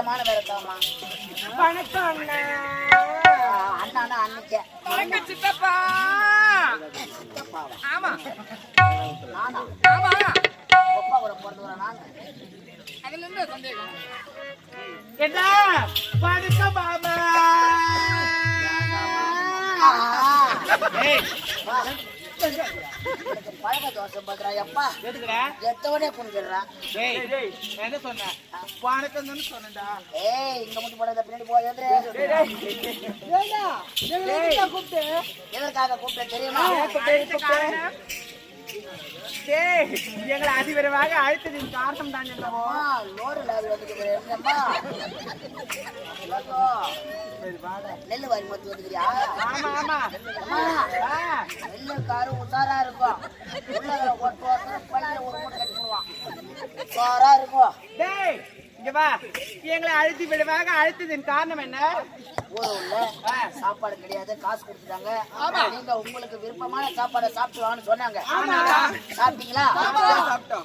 விரட்டமான விரட்டமா வணக்கம் அண்ணா வணக்கம் சித்தப்பா? ஆமா. நானா? ஆமா அப்பா கூட பிறந்தவரா நான் அதுல என்ன சந்தேகம். என்ன? வணக்கம் மாமா. ஏய். எனக்கு பழக்க தோசை பண்றா எப்பா எதுக்குடா எத்தவனே குடிக்கிறா டேய் டேய் நான் என்ன சொன்னேன் வணக்கம் தானே சொன்னேன்டா ஏய் இங்க மட்டும் போடாத பின்னாடி போ எதிரே எதற்காக கூப்பிட்டேன் தெரியுமா டேய் எங்களை அதிவிரைவாக அழைத்ததின் காரணம் தான் என்னவோ? லோடு லாரி நெல்லு வாரி மத்து வந்துக்கிறியா? ஆமா ஆமா. நெல்லு காரு உசாரா இருக்கும். உள்ள ஒட்டு ஒருத்தர் பள்ளியில ஒரு மூட்டை கட்டி போடுவான் உசாரா இருக்கும். டேய் இங்க வா. எங்களை அழைத்து விரைவாக அழைத்ததின் காரணம் என்ன? ஊர் உள்ள சாப்பாடு கிடையாது. காசு கொடுத்துட்டாங்க. நீங்க உங்களுக்கு விருப்பமான சாப்பாடை சாப்பிட்டு வான்னு சொன்னாங்க. சாப்பிட்டீங்களா?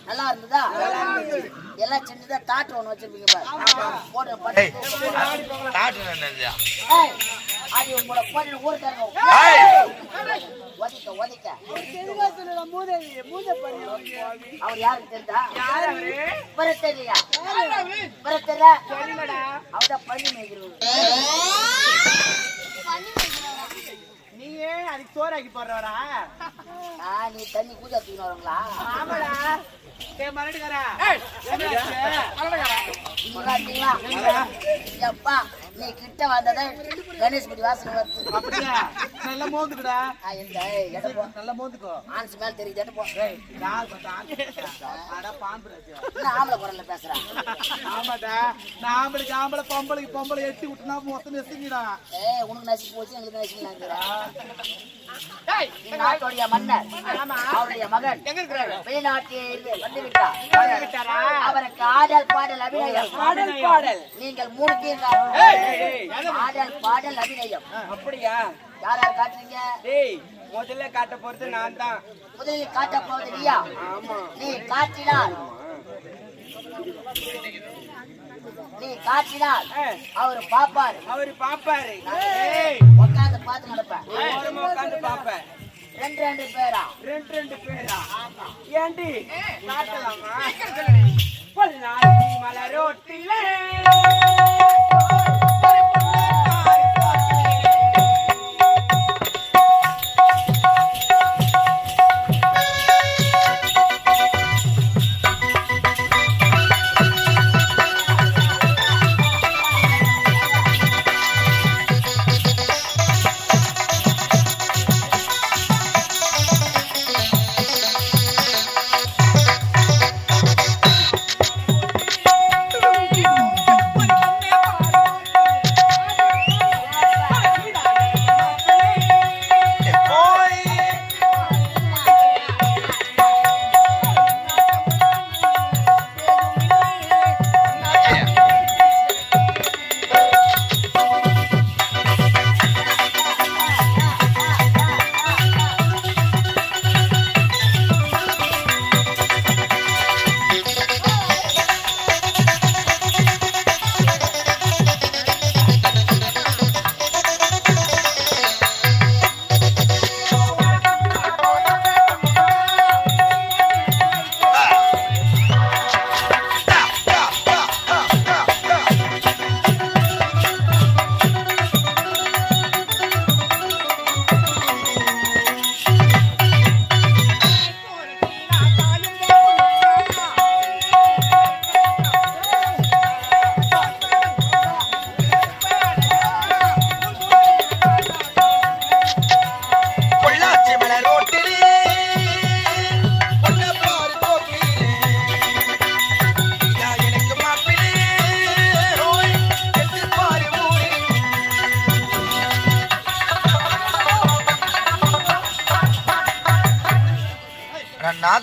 நல்லா இருந்ததா? எல்லாம் சின்னதா தாட்டு ஒண்ணு வச்சிருப்பீங்க பாரு. போட்டு அது உங்களோட போட்டு ஊருக்காரங்க. ஒதிக்க ஒதிக்க அவர் யாருக்கு தெரிந்தா யார் அவரு. இவரை தெரியலையா? இவரை தெரியல? தெரியலடா. அவர்தான் பள்ளி மேய்க்கிறவர். நீ ஏன் அதுக்கு சோறாக்கி போடுறவரா? ஆ, நீ தண்ணி பூஜை தூக்கிட்டு வரங்களா ஆமாடா. டேய் மரடிக்காரா இல்லாட்டீங்களா எப்பா நீ கிட்ட வந்ததா கணேஷ் படி வாசனை வருது அப்படியா? நல்லா மோந்துக்குடா. இந்த நல்லா மோந்துக்கோ. ஆன்ஸ் மேல தெரியுது போ. அட பாம்பு ஆம்பளை குரல்ல பேசுறான் ஆமாடா. நான் ஆம்பளைக்கு ஆம்பளை பொம்பளைக்கு பொம்பளை எட்டி விட்டுனா மொத்தம் நெசுங்கிடா. ஏய் உனக்கு நசிக்கு போச்சு எங்களுக்கு நசிக்கலாங்கிறா நாட்டுடைய மன்னர். அவருடைய மகன். வெளிநாட்டில் வந்து விட்டார்? அவருக்கு ஆடல் பாடல் அபிநயம். ஆடல் பாடல். நீங்கள் மூணு பேர் பாடல் அபிநயம். அப்படியா? யார் யார் காட்டுறீங்க? டேய் முதல்ல காட்ட போறது நான் தான். முதலில் காட்ட போவது நீயா? ஆமா. நீ காட்டினால். நீ காட்டினால் அவர் பாப்பாரு. அவரு பாப்பாரு. உட்காந்து பார்த்து நடப்பேன். உட்காந்து பாப்பேன் ரெண்டு ரெண்டு பேரா? ரெண்டு ரெண்டு பேரா? ஏண்டி? காட்டலாமா? மலரோட்டிலே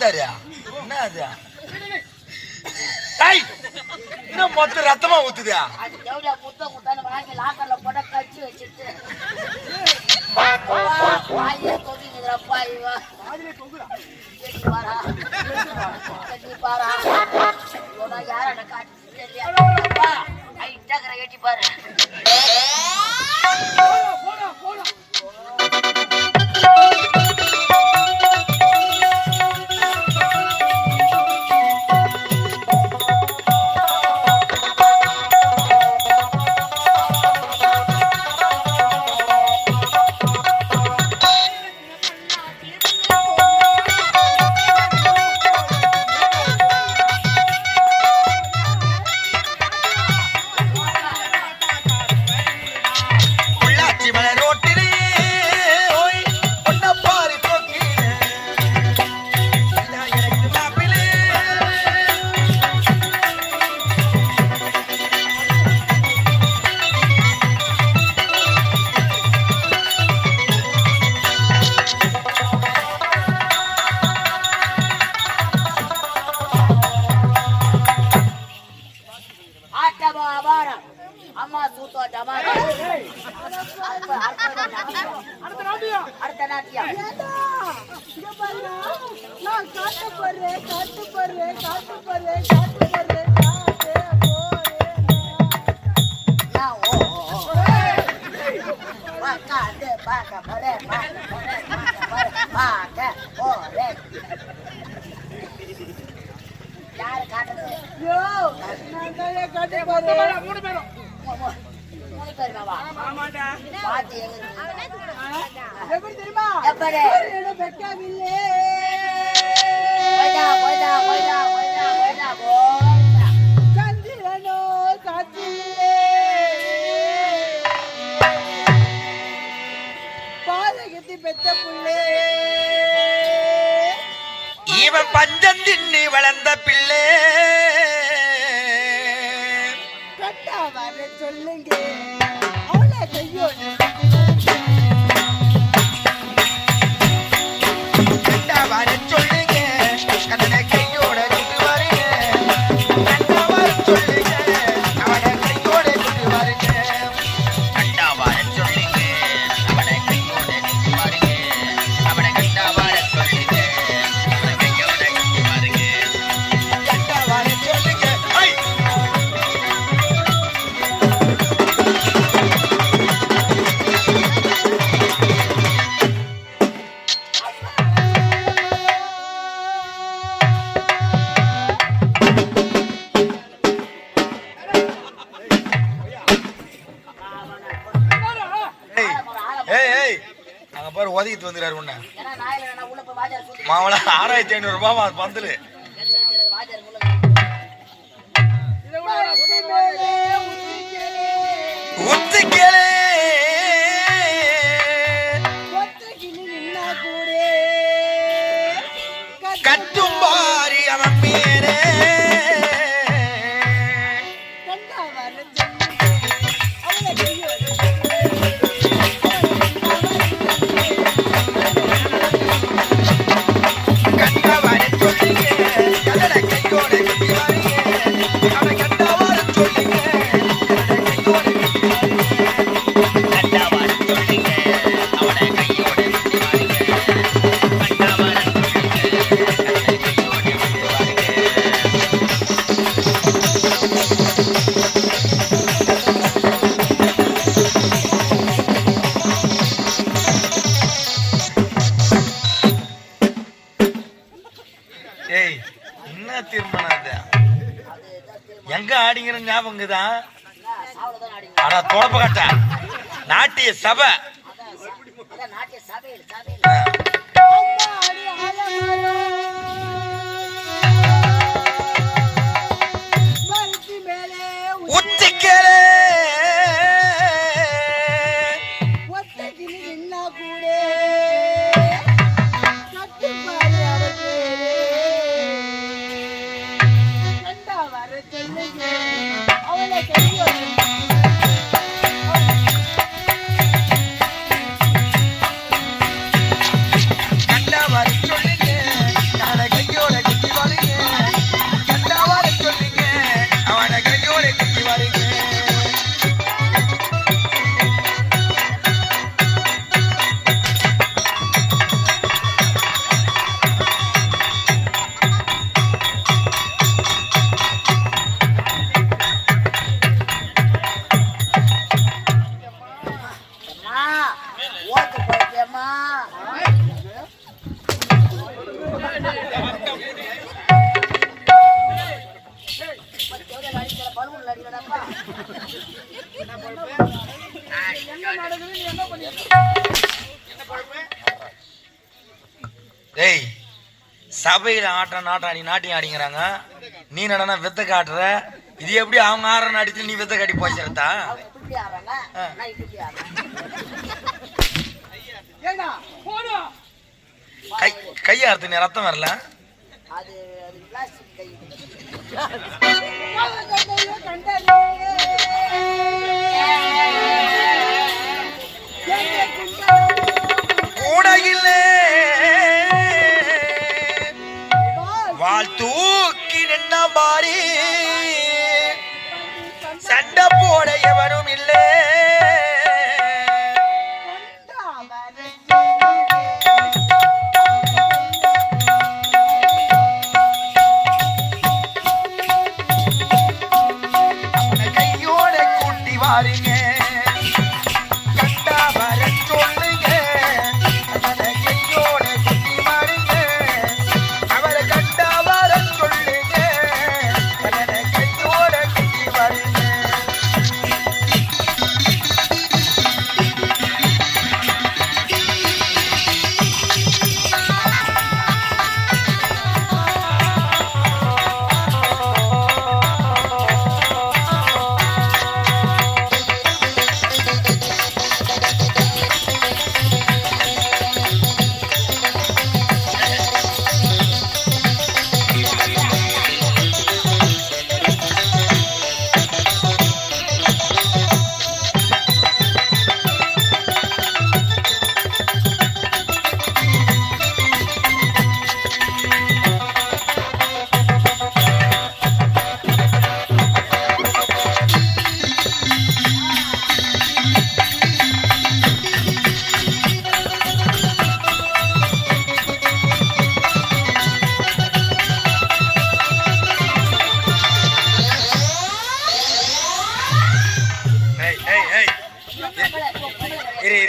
பார்த்தாரு என்ன மொத்த ரத்தமா ஊத்துது அது எவ்வளவு முத்த முத்தான வாங்கி லாக்கல்ல போட கழிச்சு வச்சிட்டு வாயே தொங்கிக்கிறப்பா இவா எட்டி பாரா உனக்கு யாரோட காட்டு ஐட்டாக்கிற ஏட்டி பாரு பார்க்காத பார்க்க போறே பார்க்க போறே பார்க்க போறே பார்க்க போறே யாரு காட்டுறது யோ நாங்களே காட்டி போறோம் மூணு பேரும் மூணு பேருமாவா ஆமாடா பாத்து எங்க எப்படி தெரியுமா எப்படி என்ன பெக்காவில்லை போய்டா போய்டா போய்டா போய்டா போய்டா போ பெத்த பிள்ளை இவன் பஞ்சம் தின்னி வளர்ந்த பிள்ளை. சொல்லுங்க. அவளை செய்யும் பதிக்கிட்டு வந்துக்கிறாரு உன்ன. மாவள ஆறாயிரத்தி ஐநூறுரூபா பந்தல். ஞாபகம் தான் ஆனா தொடப்ப கட்ட. நாட்டிய சபை. சபையில ஆட்டம் நாட்டம் ஆடி நாட்டியம் ஆடிங்கிறாங்க. நீ நடனா வித்த காட்டுற? இது எப்படி அவங்க ஆடுற அடிச்சு நீ வித்த காட்டி போடு. கை கையாறுத்து நீ ரத்தம் வரல. அது வாழ் தூக்கி நின்ன மாறி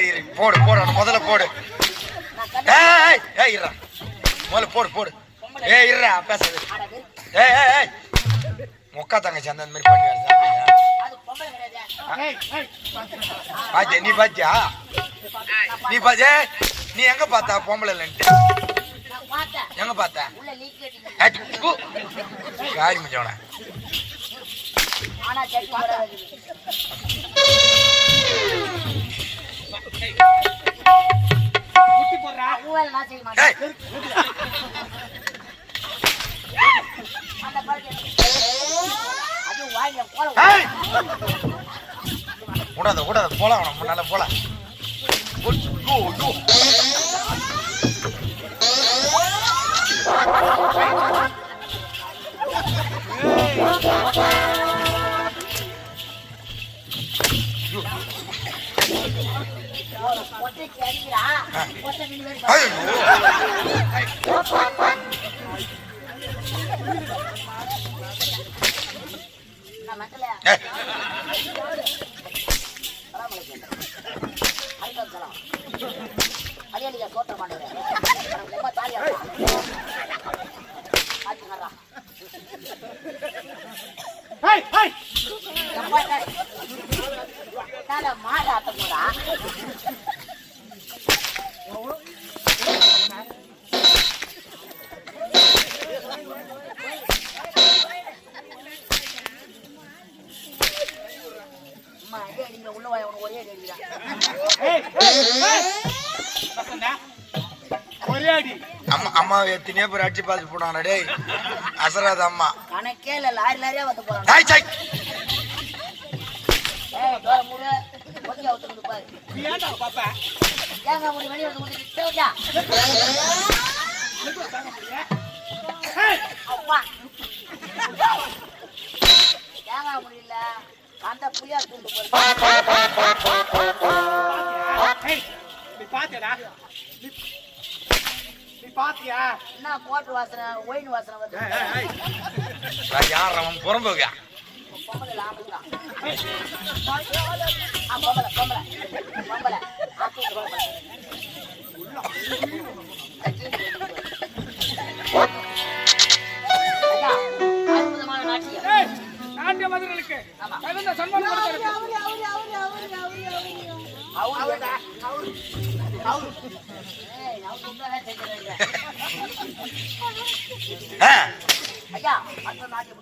இரு இரு போடு போடு முதல்ல போடு. ஏய் ஏய் இருடா. முதல்ல போடு போடு. ஏய் இருடா பேசுறது ஏய் ஏய் ஏய். முக்கா தங்கச்சி அந்த மாதிரி பண்ணி வருது நீ பாஜா நீ பாத்தியா? நீ எங்க பார்த்தா பொம்பளை இல்லைன்ட்டு? எங்க பார்த்தா? கு. காரி முடிச்சவன ஆனா வேலை நான் செய்ய மாட்டேன் அந்த அது போல விடாத விடாத போலாம் அவனை முன்னால போலாம் Thank you. ஒத்தைக்கு அடிக்கிறா ஒத்தை மீன் வேறு ஐயோ. நான் மக்களே ஏய், சலாம் அலைக்கும் அலைக்கும் சலாம் அலியலியா சோத்திர மாட்டேன் ரொம்ப தாலியா ஆச்சுங்கறா ஹேய் ஹேய் நான மாடு ஆட்ட போடா. அம்மா அடி அடிங்க உள்ள வாய் உனக்கு ஒரே அடி அம்மா அம்மா எத்தனையோ பேர் அடிச்சு பார்த்து போனாங்க டேய். அசராத அம்மா. கணக்கே இல்ல லாரி லாரியா வந்து போறான் டாய் பாரு ஏன்டா பாப்பா ஏங்க ஒரு வெளிய வந்து வந்து கிட்டவடா அப்பா ஏங்க முடியல அந்த புளியா கொண்டு போய் நீ நீ பாத்தியா என்ன கோட்டு வாசனை ஒயின் வாசனை வருது யார் அவன் புறம்போக்கா ஐயா, அடுத்த நாட்டு